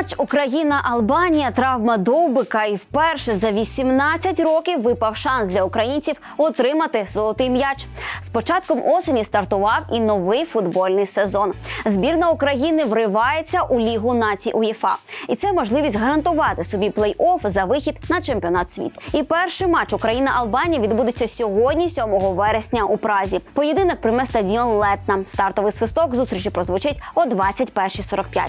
Матч Україна-Албанія, травма довбика і вперше за 18 років випав шанс для українців отримати золотий м'яч. З початком осені стартував і новий футбольний сезон. Збірна України вривається у лігу націй УЄФА, і це можливість гарантувати собі плей-офф за вихід на чемпіонат світу. І перший матч Україна-Албанія відбудеться сьогодні, 7 вересня у Празі. Поєдинок прийме стадіон Летна. Стартовий свисток зустрічі прозвучить о 21.45.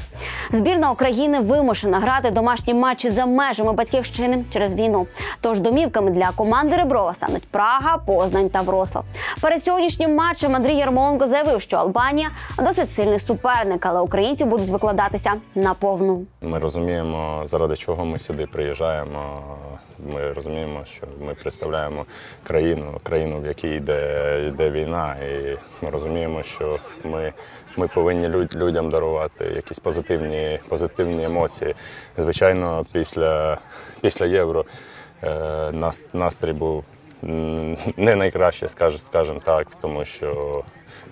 Збірна України вимушена грати домашні матчі за межами батьківщини через війну. Тож домівками для команди Реброва стануть Прага, Познань та Врослав. Перед сьогоднішнім матчем Андрій Ярмоленко заявив, що Албанія досить сильний суперник, але українці будуть викладатися на повну. Ми розуміємо, заради чого ми сюди приїжджаємо. Ми розуміємо, що ми представляємо країну, країну, в якій йде, йде війна, і ми розуміємо, що ми, ми повинні люд- людям дарувати якісь позитивні, позитивні емоції. Звичайно, після, після євро е, нас, настрій був не найкраще, скаж- скажімо так, тому що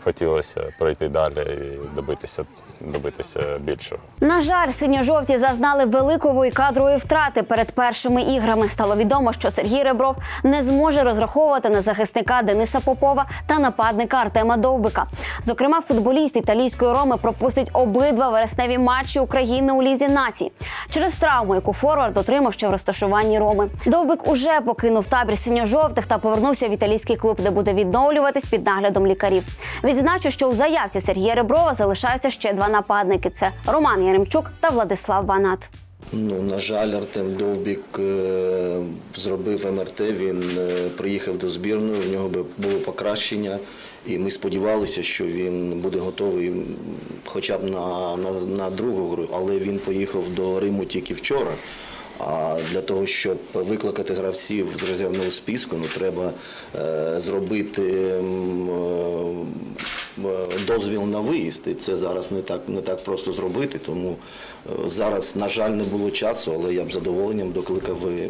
хотілося пройти далі і добитися, добитися більшого. На жаль, синьо-жовті зазнали великої кадрової втрати перед першими іграми. Стало відомо, що Сергій Ребров не зможе розраховувати на захисника Дениса Попова та нападника Артема Довбика. Зокрема, футболіст італійської роми пропустить обидва вересневі матчі України у лізі націй через травму, яку форвард отримав ще в розташуванні Роми. Довбик уже покинув табір синьо-жовтих та повернувся в італійський клуб, де буде відновлюватись під наглядом лікарів. Відзначу, що у заявці Сергія Реброва залишаються ще два нападники: це Роман Яремчук та Владислав Ванат. Ну, на жаль, Артем Довбік е, зробив МРТ, він е, приїхав до збірної, в нього би було покращення. І ми сподівалися, що він буде готовий хоча б на, на, на другу гру, але він поїхав до Риму тільки вчора. А для того, щоб викликати гравців з резервного списку, ну треба е, зробити е, дозвіл на виїзд. І це зараз не так, не так просто зробити. Тому е, зараз, на жаль, не було часу, але я б задоволенням докликав е,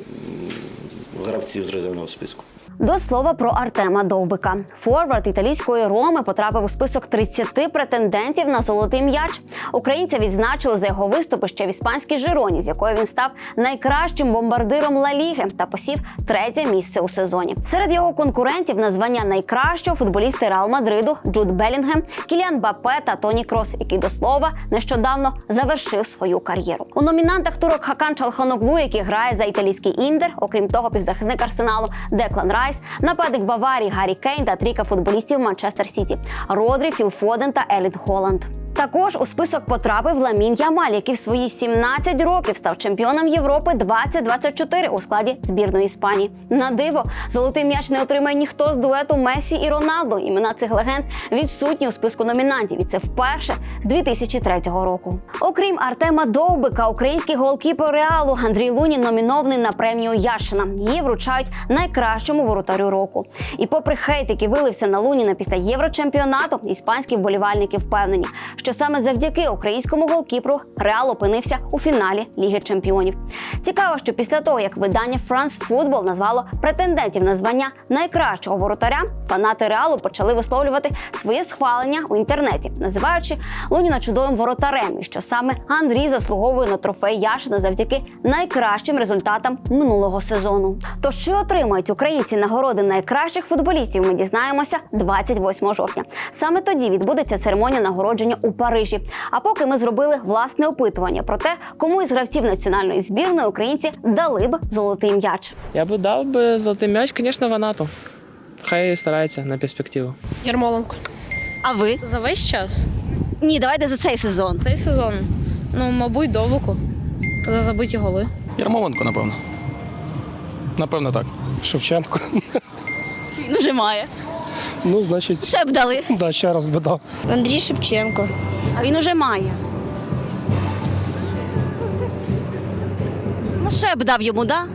гравців з резервного списку. До слова про Артема Довбика. Форвард італійської Роми потрапив у список 30 претендентів на золотий м'яч. Українця відзначили за його виступи ще в іспанській Жироні, з якою він став найкращим бомбардиром Ла Ліги та посів третє місце у сезоні. Серед його конкурентів на звання найкращого футболісти Реал Мадриду Джуд Белінгем, Кіліан Бапе та Тоні Крос, який до слова нещодавно завершив свою кар'єру. У номінантах турок Хакан Чалханоглу, який грає за італійський інтер, окрім того, півзахисник арсеналу Деклан Райс, нападник Баварії Гаррі Кейн та трійка футболістів Манчестер Сіті Родрі, Філ Фоден та Еліт Голланд. Також у список потрапив Ламін Ямаль, який в свої 17 років став чемпіоном Європи 2024 у складі збірної Іспанії. На диво, золотий м'яч не отримає ніхто з дуету Месі і Роналдо. Імена цих легенд відсутні у списку номінантів, і це вперше з 2003 року. Окрім Артема Довбика, український голкіпер Реалу Андрій Лунін номінований на премію Яшина. Її вручають найкращому воротарю року. І попри хейт, який вилився на Луніна після єврочемпіонату, іспанські вболівальники впевнені, що саме завдяки українському голкіпру Реал опинився у фіналі Ліги Чемпіонів. Цікаво, що після того, як видання France Football назвало претендентів на звання найкращого воротаря, фанати Реалу почали висловлювати своє схвалення у інтернеті, називаючи Луніна чудовим воротарем, і що саме Андрій заслуговує на трофей Яшина завдяки найкращим результатам минулого сезону. Тож чи отримають українці нагороди найкращих футболістів? Ми дізнаємося 28 жовтня. Саме тоді відбудеться церемонія нагородження у Парижі. А поки ми зробили власне опитування про те, кому із гравців національної збірної українці дали б золотий м'яч. Я би дав би золотий м'яч, звісно, Ванату. Хай старається на перспективу. Ярмоленко. А ви? За весь час. Ні, давайте за цей сезон. Цей сезон. Ну, мабуть, довбику. За забиті голи. Ярмоленко, напевно. Напевно, так. Шевченко. Він уже має. Ну, значить, Ще б дали. да, ще раз би дав. Андрій Шевченко. А він уже має. Ну, ще б дав йому, да?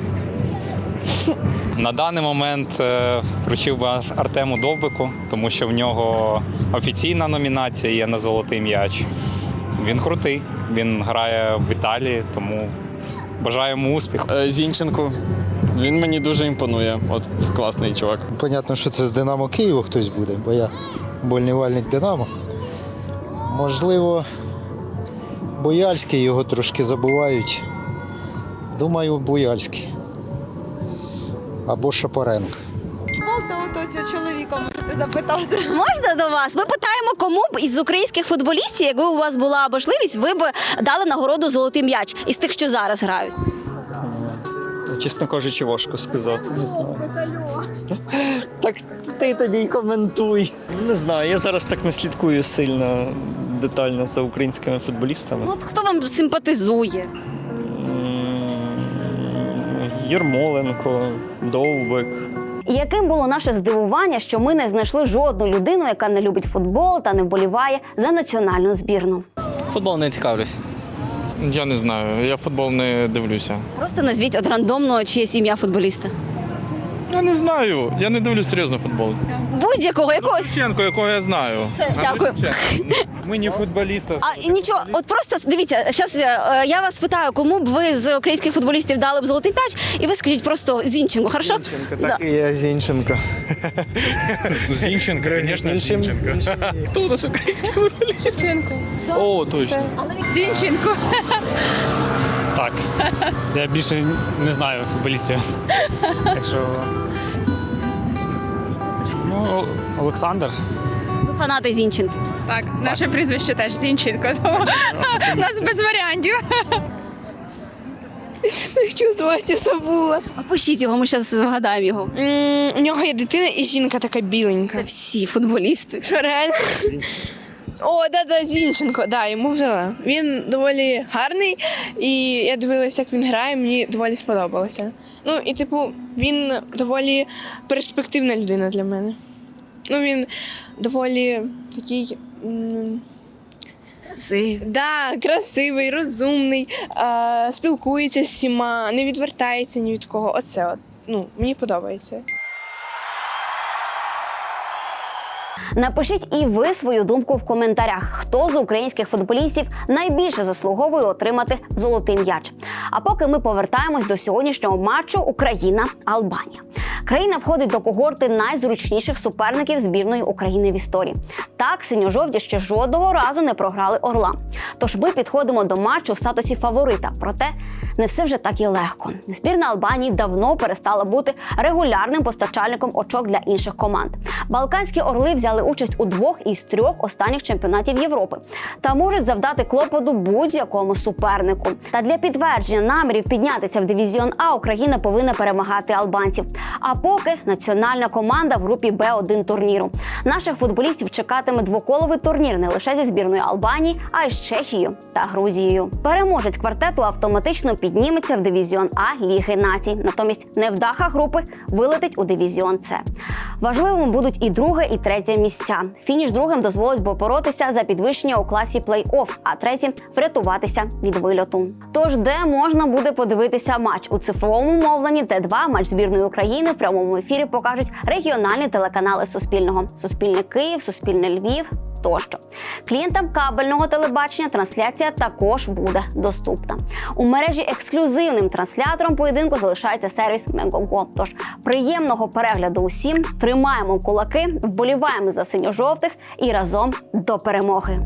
На даний момент е, вручив би Ар- Артему Довбику, тому що в нього офіційна номінація є на золотий м'яч. Він крутий, він грає в Італії, тому бажаю йому успіху. Е, Зінченко. Він мені дуже імпонує. От класний чувак. Понятно, що це з Динамо Києва хтось буде, бо я болівальник Динамо. Можливо, Бояльський, його трошки забувають. Думаю, Бояльський. Або Шапаренко. Можна до вас? Ми питаємо, кому б із українських футболістів, якби у вас була можливість, ви б дали нагороду золотий м'яч із тих, що зараз грають. Чесно кажучи, важко сказати. Не знаю. Так ти тоді й коментуй. Не знаю, я зараз так не слідкую сильно детально за українськими футболістами. От хто вам симпатизує? Єрмоленко, Довбик. І яким було наше здивування, що ми не знайшли жодну людину, яка не любить футбол та не вболіває за національну збірну. Футбол не цікавлюсь. Я не знаю, я футбол не дивлюся. Просто назвіть от рандомно чиєсь ім'я футболіста. Я не знаю, я не дивлюсь серйозно футбол. Будь-якого якогось. Шевченко, якого я знаю. Це, дякую. Ми не футболісти. А і нічого, от просто дивіться, зараз я вас питаю, кому б ви з українських футболістів дали б золотий м'яч, і ви скажіть просто Зінченко, хорошо? Да. і я Зінченко. Зінченко, звісно, Зінченко. Хто у нас український футболіст? О, точно. Зінченко. Так. Я більше не знаю футболістів. Так що. Ну, Олександр. Ви фанати Зінченки. Так, наше прізвище теж Зінченко. тому У нас без варіантів. Що звати, забула. А пишіть його, ми зараз згадаємо його. У нього є дитина і жінка така біленька. Це всі футболісти. Що реально? О, да, да, Зінченко, да, йому взяла. Він доволі гарний, і я дивилася, як він грає, мені доволі сподобалося. Ну, і типу, він доволі перспективна людина для мене. Ну, він доволі такий. м, Красиві. Да, красивий, розумний, е, спілкується з всіма, не відвертається ні від кого. Оце от. Ну, мені подобається. Напишіть і ви свою думку в коментарях, хто з українських футболістів найбільше заслуговує отримати золотий м'яч. А поки ми повертаємось до сьогоднішнього матчу Україна-Албанія. Країна входить до когорти найзручніших суперників збірної України в історії. Так, синьо-жовті ще жодного разу не програли Орла. Тож ми підходимо до матчу в статусі фаворита. Проте не все вже так і легко. Збірна Албанії давно перестала бути регулярним постачальником очок для інших команд. Балканські орли взяли участь у двох із трьох останніх чемпіонатів Європи та можуть завдати клопоту будь-якому супернику. Та для підтвердження намірів піднятися в дивізіон А Україна повинна перемагати албанців. А поки національна команда в групі Б1 турніру. Наших футболістів чекатиме двоколовий турнір не лише зі збірною Албанії, а й з Чехією та Грузією. Переможець квартету автоматично підніметься в дивізіон А Ліги націй. Натомість невдаха групи вилетить у дивізіон С. Важливими будуть і друге, і третє місця. Фініш другим дозволить боротися за підвищення у класі плей-офф, а третім врятуватися від вильоту. Тож, де можна буде подивитися матч у цифровому мовленні, Т2 матч збірної України в прямому ефірі покажуть регіональні телеканали Суспільного: Суспільне Київ, Суспільне Львів. Тощо клієнтам кабельного телебачення трансляція також буде доступна. У мережі ексклюзивним транслятором поєдинку залишається сервіс Мегого. Тож приємного перегляду усім тримаємо кулаки, вболіваємо за синьо-жовтих і разом до перемоги.